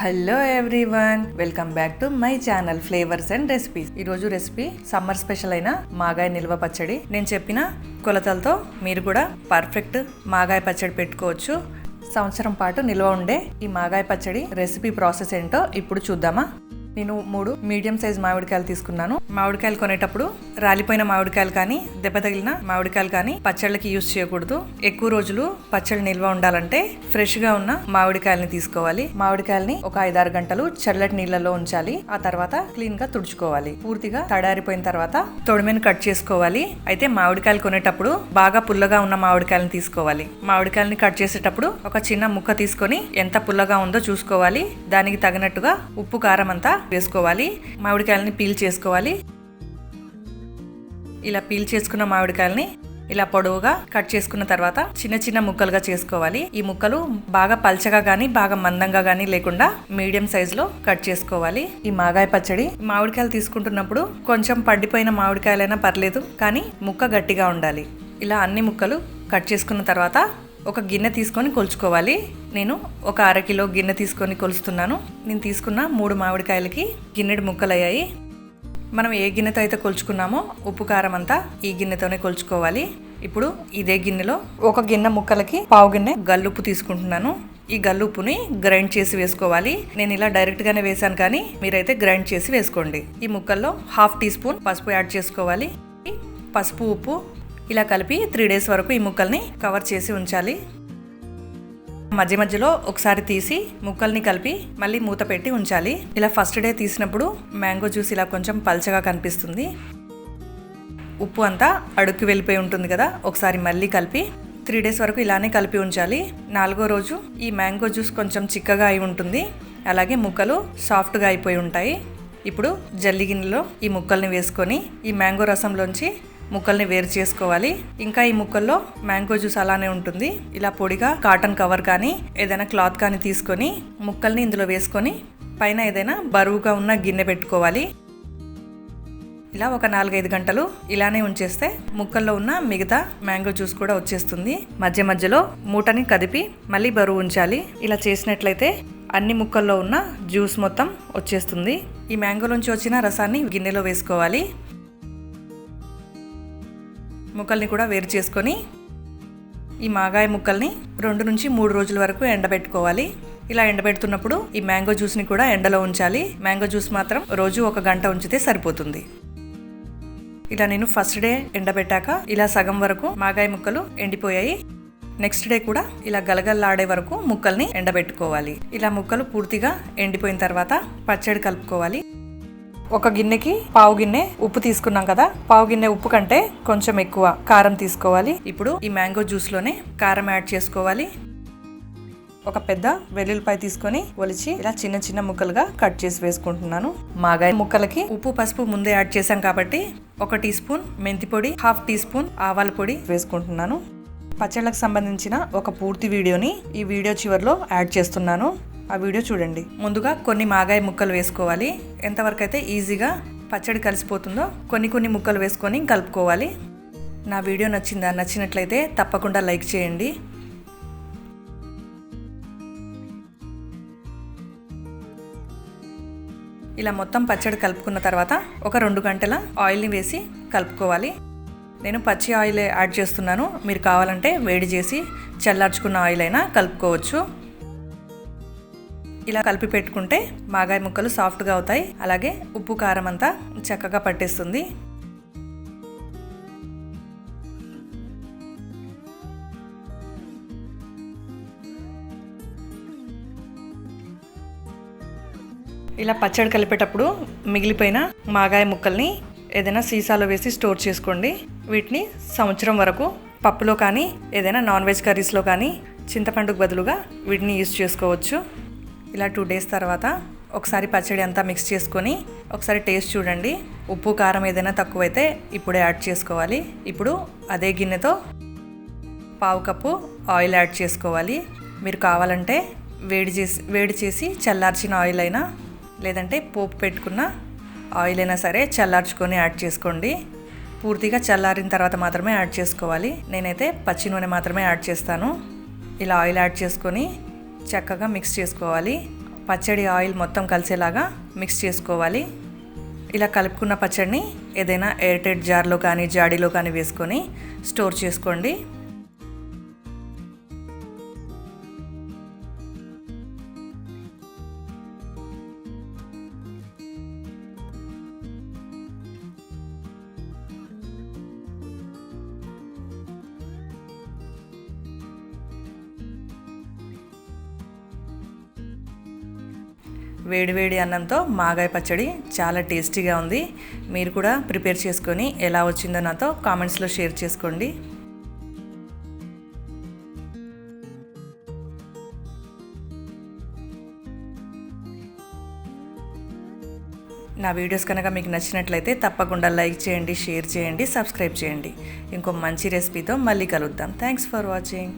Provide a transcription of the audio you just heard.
Hello everyone welcome back to my channel flavours and recipes ఈరోజు recipe summer special అయిన మాగాయ నిల్వ పచ్చడి. నేను చెప్పిన కొలతలతో మీరు కూడా పర్ఫెక్ట్ మాగాయ పచ్చడి పెట్టుకోవచ్చు. సంవత్సరం పాటు నిల్వ ఉండే ఈ మాగాయ పచ్చడి రెసిపీ ప్రాసెస్ ఏంటో ఇప్పుడు చూద్దామా? నేను మూడు మీడియం సైజ్ మామిడికాయలు తీసుకున్నాను. మామిడికాయలు కొనేటప్పుడు రాలిపోయిన మామిడికాయలు కానీ దెబ్బ తగిలిన మామిడికాయలు కానీ పచ్చళ్ళకి యూజ్ చేయకూడదు. ఎక్కువ రోజులు పచ్చడి నిల్వ ఉండాలంటే ఫ్రెష్గా ఉన్న మామిడికాయలని తీసుకోవాలి. మామిడికాయల్ని ఒక ఐదారు గంటలు చల్లటి నీళ్ళలో ఉంచాలి. ఆ తర్వాత క్లీన్గా తుడుచుకోవాలి. పూర్తిగా తడారిపోయిన తర్వాత తొడిమెను కట్ చేసుకోవాలి. అయితే మామిడికాయలు కొనేటప్పుడు బాగా పుల్లగా ఉన్న మామిడికాయలను తీసుకోవాలి. మామిడికాయలని కట్ చేసేటప్పుడు ఒక చిన్న ముక్క తీసుకొని ఎంత పుల్లగా ఉందో చూసుకోవాలి. దానికి తగినట్టుగా ఉప్పు కారం అంతా వేసుకోవాలి మామిడికాయలని పీల్ చేసుకోవాలి. ఇలా పీల్ చేసుకున్న మామిడికాయలని ఇలా పొడవుగా కట్ చేసుకున్న తర్వాత చిన్న చిన్న ముక్కలుగా చేసుకోవాలి. ఈ ముక్కలు బాగా పల్చగా గానీ బాగా మందంగా గానీ లేకుండా మీడియం సైజ్లో కట్ చేసుకోవాలి. ఈ మాగాయ పచ్చడి మామిడికాయలు తీసుకుంటున్నప్పుడు కొంచెం పండిపోయిన మామిడికాయలైనా పర్లేదు కానీ ముక్క గట్టిగా ఉండాలి. ఇలా అన్ని ముక్కలు కట్ చేసుకున్న తర్వాత ఒక గిన్నె తీసుకొని కొలుచుకోవాలి. నేను ఒక అరకిలో గిన్నె తీసుకొని కొలుస్తున్నాను. నేను తీసుకున్న మూడు మామిడికాయలకి గిన్నెడు ముక్కలయ్యాయి. మనం ఏ గిన్నెతో అయితే కొలుచుకున్నామో ఉప్పు కారం అంతా ఈ గిన్నెతోనే కొలుచుకోవాలి. ఇప్పుడు ఇదే గిన్నెలో ఒక గిన్నె ముక్కలకి పావు గిన్నె గల్లుప్పు తీసుకుంటున్నాను. ఈ గల్లుప్పుని గ్రైండ్ చేసి వేసుకోవాలి. నేను ఇలా డైరెక్ట్గానే వేశాను వేసాను కానీ మీరైతే గ్రైండ్ చేసి వేసుకోండి. ఈ ముక్కల్లో హాఫ్ టీ స్పూన్ పసుపు యాడ్ చేసుకోవాలి. పసుపు ఉప్పు ఇలా కలిపి త్రీ డేస్ వరకు ఈ ముక్కల్ని కవర్ చేసి ఉంచాలి. మధ్య మధ్యలో ఒకసారి తీసి ముక్కల్ని కలిపి మళ్ళీ మూత పెట్టి ఉంచాలి. ఇలా ఫస్ట్ డే తీసినప్పుడు మ్యాంగో జ్యూస్ ఇలా కొంచెం పల్చగా కనిపిస్తుంది. ఉప్పు అంతా అడుక్కి వెళ్ళిపోయి ఉంటుంది కదా ఒకసారి మళ్ళీ కలిపి త్రీ డేస్ వరకు ఇలానే కలిపి ఉంచాలి. నాలుగో రోజు ఈ మ్యాంగో జ్యూస్ కొంచెం చిక్కగా అయి ఉంటుంది. అలాగే ముక్కలు సాఫ్ట్గా అయిపోయి ఉంటాయి. ఇప్పుడు జల్లి గిన్నెలో ఈ ముక్కల్ని వేసుకొని ఈ మ్యాంగో రసంలోంచి ముక్కల్ని వేరు చేసుకోవాలి. ఇంకా ఈ ముక్కల్లో మ్యాంగో జ్యూస్ అలానే ఉంటుంది. ఇలా పొడిగా కాటన్ కవర్ కానీ ఏదైనా క్లాత్ కానీ తీసుకొని ముక్కల్ని ఇందులో వేసుకొని పైన ఏదైనా బరువుగా ఉన్న గిన్నె పెట్టుకోవాలి. ఇలా ఒక నాలుగైదు గంటలు ఇలానే ఉంచేస్తే ముక్కల్లో ఉన్న మిగతా మ్యాంగో జ్యూస్ కూడా వచ్చేస్తుంది. మధ్య మధ్యలో మూటని కదిపి మళ్ళీ బరువు ఉంచాలి. ఇలా చేసినట్లయితే అన్ని ముక్కల్లో ఉన్న జ్యూస్ మొత్తం వచ్చేస్తుంది. ఈ మ్యాంగోలోంచి వచ్చిన రసాన్ని గిన్నెలో వేసుకోవాలి. ముక్కల్ని కూడా వేరు చేసుకొని ఈ మాగాయ ముక్కల్ని రెండు నుంచి మూడు రోజుల వరకు ఎండబెట్టుకోవాలి. ఇలా ఎండబెడుతున్నప్పుడు ఈ మ్యాంగో జ్యూస్ని కూడా ఎండలో ఉంచాలి. మ్యాంగో జ్యూస్ మాత్రం రోజు ఒక గంట ఉంచితే సరిపోతుంది. ఇలా నేను ఫస్ట్ డే ఎండబెట్టాక ఇలా సగం వరకు మాగాయ ముక్కలు ఎండిపోయాయి. నెక్స్ట్ డే కూడా ఇలా గలగల్లాడే వరకు ముక్కల్ని ఎండబెట్టుకోవాలి. ఇలా ముక్కలు పూర్తిగా ఎండిపోయిన తర్వాత పచ్చడి కలుపుకోవాలి. ఒక గిన్నెకి పావు గిన్నె ఉప్పు తీసుకున్నాం కదా. పావు గిన్నె ఉప్పు కంటే కొంచెం ఎక్కువ కారం తీసుకోవాలి. ఇప్పుడు ఈ మ్యాంగో జ్యూస్లోనే కారం యాడ్ చేసుకోవాలి. ఒక పెద్ద వెల్లుల్లిపాయ తీసుకొని ఒలిచి ఇలా చిన్న చిన్న ముక్కలుగా కట్ చేసి వేసుకుంటున్నాను. మాగాయ ముక్కలకి ఉప్పు పసుపు ముందే యాడ్ చేశాం కాబట్టి ఒక టీ స్పూన్ మెంతి పొడి హాఫ్ టీ స్పూన్ ఆవాల పొడి వేసుకుంటున్నాను. పచ్చళ్ళకు సంబంధించిన ఒక పూర్తి వీడియోని ఈ వీడియో చివరిలో యాడ్ చేస్తున్నాను. ఆ వీడియో చూడండి. ముందుగా కొన్ని మాగాయ ముక్కలు వేసుకోవాలి. ఎంతవరకు అయితే ఈజీగా పచ్చడి కలిసిపోతుందో కొన్ని కొన్ని ముక్కలు వేసుకొని కలుపుకోవాలి. నా వీడియో నచ్చిందా? నచ్చినట్లయితే తప్పకుండా లైక్ చేయండి. ఇలా మొత్తం పచ్చడి కలుపుకున్న తర్వాత ఒక రెండు గంటల ఆయిల్ని వేసి కలుపుకోవాలి. నేను పచ్చి ఆయిల్ యాడ్ చేస్తున్నాను. మీరు కావాలంటే వేడి చేసి చల్లార్చుకున్న ఆయిల్ అయినా కలుపుకోవచ్చు. ఇలా కలిపి పెట్టుకుంటే మాగాయ ముక్కలు సాఫ్ట్గా అవుతాయి. అలాగే ఉప్పు కారం అంతా చక్కగా పట్టేస్తుంది. ఇలా పచ్చడి కలిపేటప్పుడు మిగిలిపోయిన మాగాయ ముక్కల్ని ఏదైనా సీసాలో వేసి స్టోర్ చేసుకోండి. వీటిని సంవత్సరం వరకు పప్పులో కానీ ఏదైనా నాన్ వెజ్ కర్రీస్లో కానీ చింతపండుకు బదులుగా వీటిని యూస్ చేసుకోవచ్చు. ఇలా టూ డేస్ తర్వాత ఒకసారి పచ్చడి అంతా మిక్స్ చేసుకొని ఒకసారి టేస్ట్ చూడండి. ఉప్పు కారం ఏదైనా తక్కువైతే ఇప్పుడే యాడ్ చేసుకోవాలి. ఇప్పుడు అదే గిన్నెతో పావు కప్పు ఆయిల్ యాడ్ చేసుకోవాలి. మీరు కావాలంటే వేడి చేసి వేడి చేసి చల్లార్చిన ఆయిల్ అయినా లేదంటే పోపు పెట్టుకున్న ఆయిల్ అయినా సరే చల్లార్చుకొని యాడ్ చేసుకోండి. పూర్తిగా చల్లారిన తర్వాత మాత్రమే యాడ్ చేసుకోవాలి. నేనైతే పచ్చి నూనె మాత్రమే యాడ్ చేస్తాను. ఇలా ఆయిల్ యాడ్ చేసుకొని చక్కగా మిక్స్ చేసుకోవాలి. పచ్చడి ఆయిల్ మొత్తం కలిసేలాగా మిక్స్ చేసుకోవాలి. ఇలా కలుపుకున్న పచ్చడిని ఏదైనా ఎయిర్టైట్ జార్లో కానీ జాడీలో కానీ వేసుకొని స్టోర్ చేసుకోండి. వేడివేడి అన్నంతో మాగాయ పచ్చడి చాలా టేస్టీగా ఉంది. మీరు కూడా ప్రిపేర్ చేసుకొని ఎలా వచ్చిందో నాతో కామెంట్స్లో షేర్ చేసుకోండి. నా వీడియోస్ కనుక మీకు నచ్చినట్లయితే తప్పకుండా లైక్ చేయండి షేర్ చేయండి సబ్స్క్రైబ్ చేయండి. ఇంకో మంచి రెసిపీతో మళ్ళీ కలుద్దాం. Thanks for watching.